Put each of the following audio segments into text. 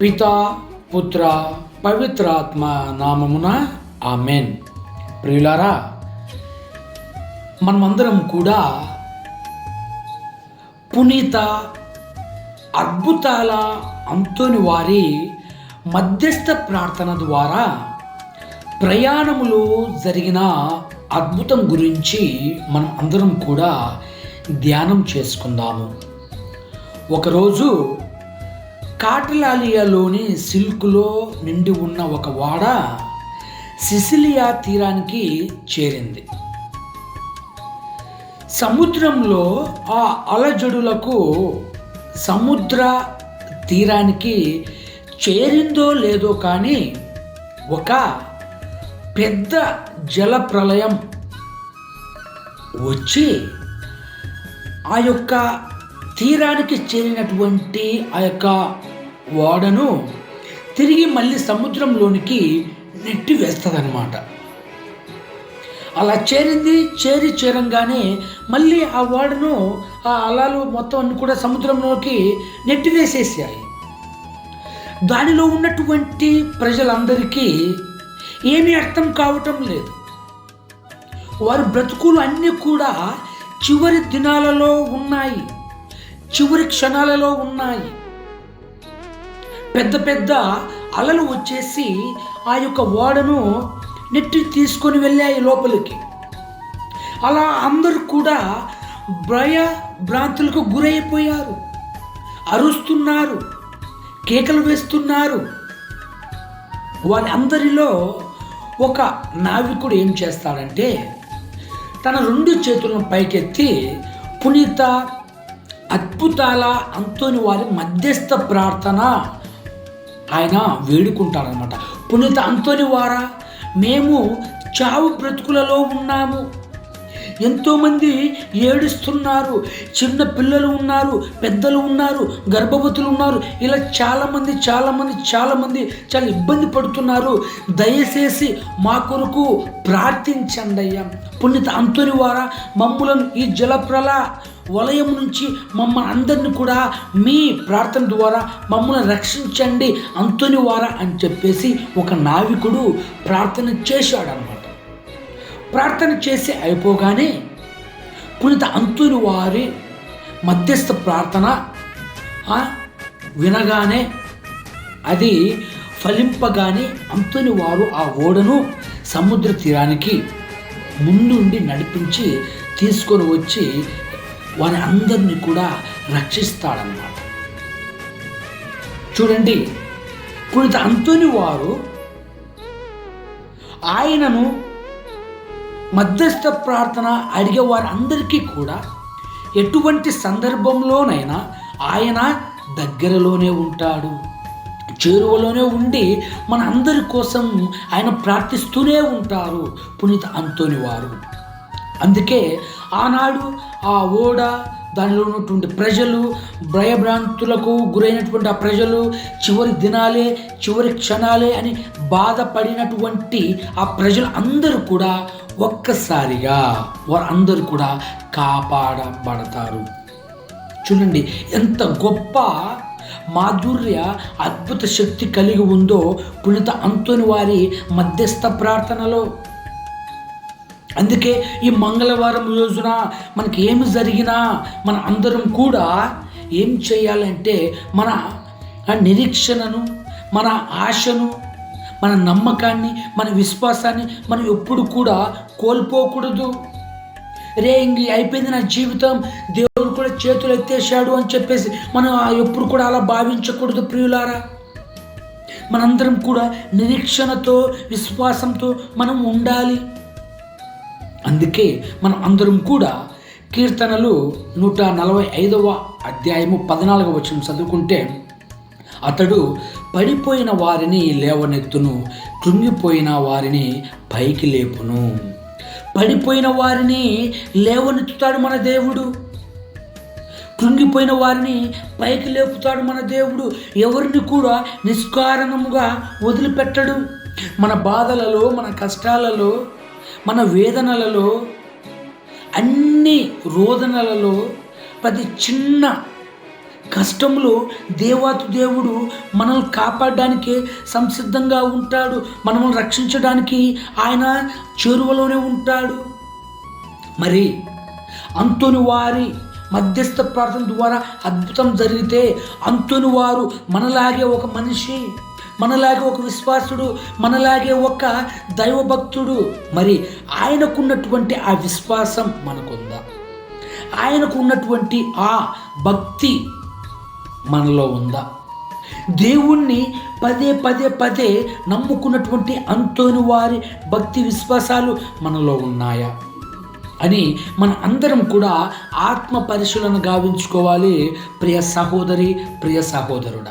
పితా పుత్ర పవిత్రాత్మ నామమున ఆమెన్. ప్రియులారా మనమందరం కూడా పునీత అద్భుతాల అంతోని వారి మధ్యస్థ ప్రార్థన ద్వారా ప్రయాణములో జరిగిన అద్భుతం గురించి మనం అందరం కూడా ధ్యానం చేసుకుందాము. ఒకరోజు కాటలాలియాలోని సిల్క్లో నిండి ఉన్న ఒక వాడ సిసిలియా తీరానికి చేరింది. సముద్రంలో ఆ అలజడులకు సముద్ర తీరానికి చేరిందో లేదో కానీ ఒక పెద్ద జల ప్రళయం వచ్చి ఆ యొక్క తీరానికి చేరినటువంటి ఆ యొక్క ఓడను తిరిగి మళ్ళీ సముద్రంలోనికి నెట్టి వేస్తుందన్నమాట. అలా చేరింది చేరి చేరంగానే మళ్ళీ ఆ ఓడను ఆ అలాలు మొత్తం అన్ని కూడా సముద్రంలోకి నెట్టివేసేసాయి దానిలో ఉన్నటువంటి ప్రజలందరికీ ఏమీ అర్థం కావటం లేదు. వారి బ్రతుకులు అన్నీ కూడా చివరి దినాలలో ఉన్నాయి. చివరి క్షణాలలో ఉన్నాయి. పెద్ద పెద్ద అలలు వచ్చేసి ఆ యొక్క ఓడను నెట్టి తీసుకొని వెళ్ళాయి లోపలికి. అలా అందరూ కూడా భయ భ్రాంతులకు గురైపోయారు. అరుస్తున్నారు కేకలు వేస్తున్నారు. వారి అందరిలో ఒక నావికుడు ఏం చేస్తాడంటే తన రెండు చేతులను పైకెత్తి పునీత అద్భుతాల అంతోని వారి మధ్యస్థ ప్రార్థన ఆయన వేడుకుంటారనమాట పునీత అంతోని వారా? మేము చావు బ్రతుకులలో ఉన్నాము. ఎంతోమంది ఏడుస్తున్నారు. చిన్న పిల్లలు ఉన్నారు పెద్దలు ఉన్నారు గర్భవతులు ఉన్నారు. ఇలా చాలామంది చాలామంది చాలామంది చాలా ఇబ్బంది పడుతున్నారు. దయచేసి మా కొరకు ప్రార్థించండి అయ్యా. పుణ్యత అంతుని వారా? మమ్ములను ఈ జలప్రల వలయం నుంచి మమ్మల్ని అందరిని కూడా మీ ప్రార్థన ద్వారా మమ్మల్ని రక్షించండి అంతుని వారా అని చెప్పేసి ఒక నావికుడు ప్రార్థన చేశాడనమాట ప్రార్థన చేసి అయిపోగానే పునీత అంతుని వారి మధ్యస్థ ప్రార్థన వినగానే అది ఫలింపగానే అంతుని వారు ఆ ఓడను సముద్ర తీరానికి ముందుండి నడిపించి తీసుకొని వచ్చి వారి అందరినీ కూడా రక్షిస్తాడన్నమాట. చూడండి పునీత అంతుని వారు ఆయనను మధ్యస్థ ప్రార్థన అడిగే వారందరికీ కూడా ఎటువంటి సందర్భంలోనైనా ఆయన దగ్గరలోనే ఉంటాడు. చేరువలోనే ఉండి మన అందరి కోసం ఆయన ప్రార్థిస్తూనే ఉంటారు పునీత అంతోని వారు. అందుకే ఆనాడు ఆ ఓడ దానిలో ఉన్నటువంటి ప్రజలు భయభ్రాంతులకు గురైనటువంటి ఆ ప్రజలు చివరి దినాలే చివరి క్షణాలే అని బాధపడినటువంటి ఆ ప్రజలు అందరూ కూడా ఒక్కసారిగా వారందరూ కూడా కాపాడబడతారు. చూడండి ఎంత గొప్ప మాధుర్య అద్భుత శక్తి కలిగి ఉందో పుణిత అంతోని వారి మధ్యస్థ ప్రార్థనలో అందుకే ఈ మంగళవారం రోజున మనకి ఏమి జరిగినా మన అందరం కూడా ఏం చేయాలంటే మన ఆ నిరీక్షణను మన ఆశను మన నమ్మకాన్ని మన విశ్వాసాన్ని మనం ఎప్పుడు కూడా కోల్పోకూడదు. రే ఇంక అయిపోయింది నా జీవితం దేవుడు కూడా చేతులు ఎత్తేసాడు అని చెప్పేసి మనం ఆ ఎప్పుడు కూడా అలా భావించకూడదు ప్రియులారా. మనందరం కూడా నిరీక్షణతో విశ్వాసంతో మనం ఉండాలి. అందుకే మనం అందరం కూడా కీర్తనలు నూట నలభై ఐదవ అధ్యాయము పద్నాలుగవ వచ్చిన చదువుకుంటే అతడు పడిపోయిన వారిని లేవనెత్తును కృంగిపోయిన వారిని పైకి లేపును. పడిపోయిన వారిని లేవనెత్తుతాడు మన దేవుడు. కృంగిపోయిన వారిని పైకి లేపుతాడు మన దేవుడు. ఎవరిని కూడా నిష్కారణముగా వదిలిపెట్టడు. మన బాధలలో మన కష్టాలలో మన వేదనలలో అన్ని రోదనలలో ప్రతి చిన్న కష్టంలో దేవాతి దేవుడు మనల్ని కాపాడడానికి సంసిద్ధంగా ఉంటాడు. మనల్ని రక్షించడానికి ఆయన చేరువలోనే ఉంటాడు. మరి అంతుని వారి మధ్యస్థ ప్రార్థన ద్వారా అద్భుతం జరిగితే అంతుని వారు మనలాగే ఒక మనిషి మనలాగే ఒక విశ్వాసుడు మనలాగే ఒక దైవభక్తుడు. మరి ఆయనకున్నటువంటి ఆ విశ్వాసం మనకుందా? ఆయనకు ఉన్నటువంటి ఆ భక్తి మనలో ఉందా? దేవుణ్ణి పదే పదే పదే నమ్ముకున్నటువంటి అంతోని వారి భక్తి విశ్వాసాలు మనలో ఉన్నాయా? అని మన అందరం కూడా ఆత్మ పరిశీలన గావించుకోవాలి. ప్రియ సహోదరి ప్రియ సహోదరుడా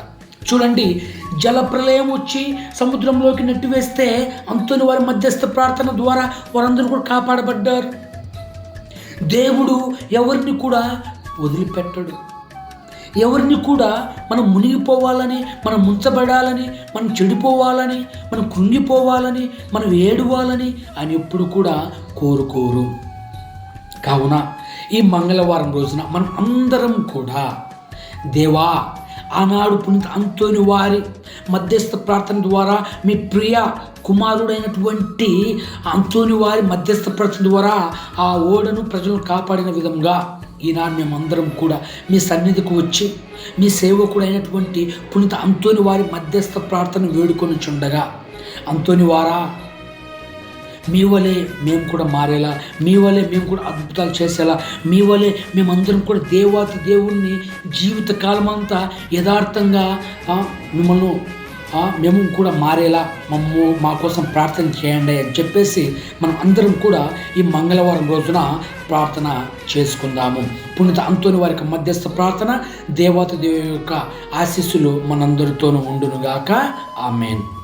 చూడండి జల ప్రళయం వచ్చి సముద్రంలోకి నెట్టివేస్తే అంతుని వారి మధ్యస్థ ప్రార్థన ద్వారా వారందరూ కూడా కాపాడబడ్డారు. దేవుడు ఎవరిని కూడా వదిలిపెట్టడు. ఎవరిని కూడా మనం మునిగిపోవాలని మనం ముంచబడాలని మనం చెడిపోవాలని మనం కృంగిపోవాలని మనం ఏడవాలని అని ఎప్పుడు కూడా కోరుకోరు. కావున ఈ మంగళవారం రోజున మనం అందరం కూడా దేవా ఆనాడు పునీత అంతోని వారి మధ్యస్థ ప్రార్థన ద్వారా మీ ప్రియ కుమారుడైనటువంటి అంతోని వారి మధ్యస్థ ప్రార్థన ద్వారా ఆ ఓడను ప్రజలను కాపాడిన విధంగా ఈనాడు మేమందరం కూడా మీ సన్నిధికి వచ్చి మీ సేవకుడైనటువంటి పునీత అంతోని వారి మధ్యస్థ ప్రార్థన వేడుకొని చుండగా అంతోని వారా మీ వలే మేము కూడా మారేలా మీ వలే మేము కూడా అద్భుతాలు చేసేలా మీ వలే మేమందరం కూడా దేవాతి దేవుణ్ణి జీవితకాలం అంతా యథార్థంగా మిమ్మల్ని మేము కూడా మారేలా మమ్ము మా కోసం ప్రార్థన చేయండి అని చెప్పేసి మనం అందరం కూడా ఈ మంగళవారం రోజున ప్రార్థన చేసుకుందాము. పుణ్యత అంతోని వారి యొక్క మధ్యస్థ ప్రార్థన దేవత దేవు యొక్క ఆశీస్సులు మనందరితోనూ ఉండునుగాక. ఆమెన్.